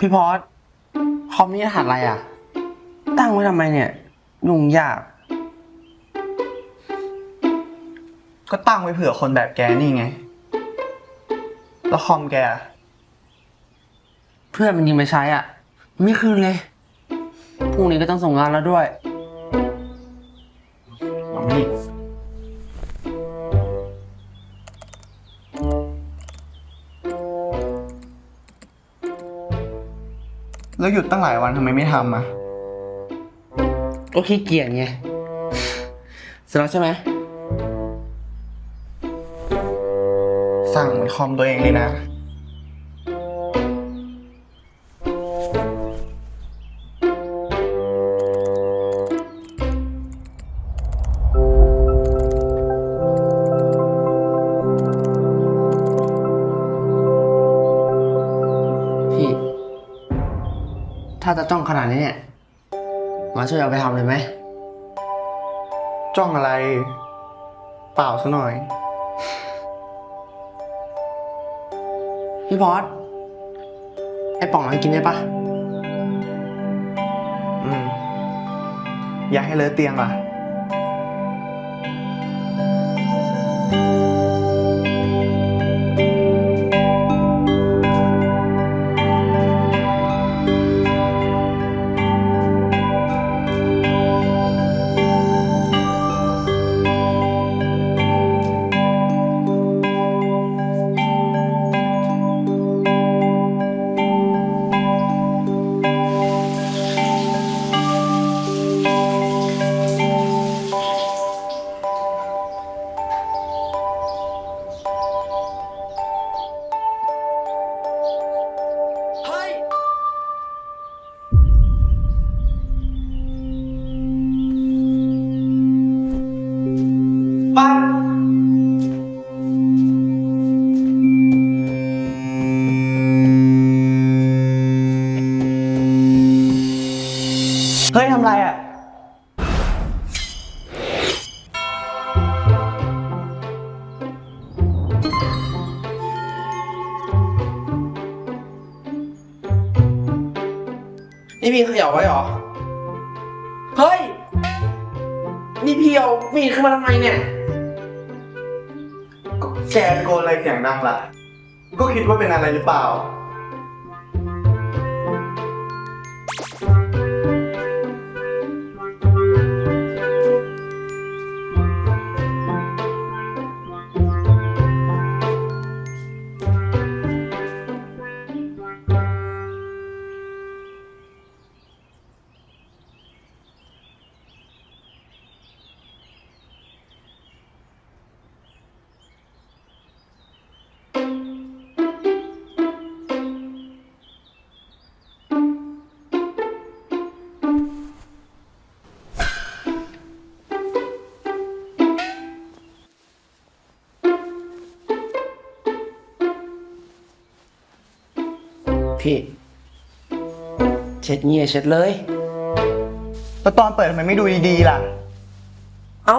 พี่พอสคอมนี่รหัสอะไรอะ ตั้งไว้ทำไมเนี่ยยุ่งยาก ก็ตั้งไว้เผื่อคนแบบแกนี่ไง แล้วคอมแกอะเพื่อนมันยิงไปใช้อะ ไม่คืนเลย พรุ่งนี้ก็ต้องส่งงานแล้วด้วย แล้วหยุดตั้งหลายวันทำไมไม่ทำอะ ก็ขี้เกียจไง เสร็จแล้วใช่ไหม สั่งเหมือนคอมตัวเองเลยนะาจะจ้องขนาดนี้เนี่ย มาช่วยเอาไปทำเลยไหม จ้องอะไร เปล่าซะหน่อย พี่พอดไอ้ป่องนั้นกินได้ปะอืม อย่าให้เลอะเตียงล่ะ ปั๊บเฮ้ยทำไรอะ นี่พี่เขย่าไว้เหรอ เฮ้ย นี่พี่เอามีดขึ้นมาทำไมเนี่ย แกตะโกนอะไรเสียงดังล่ะ ก็คิดว่าเป็นอะไรหรือเปล่า พี่ เช็ดเงี้ยเช็ดเลย แล้วตอนเปิดทำไมไม่ดูดีๆล่ะ เอ้า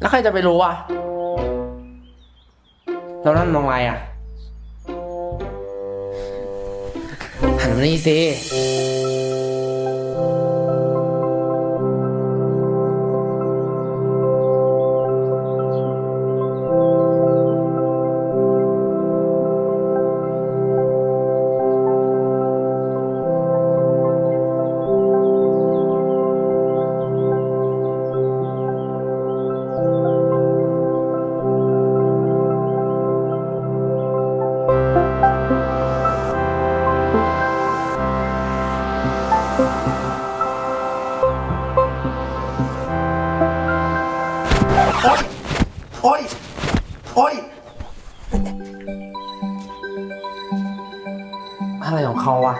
แล้วใครจะไปรู้อะแล้วนั่นมองอะไรอะ หันมานี่สิ โอ๊ยอะไรของเขาวะ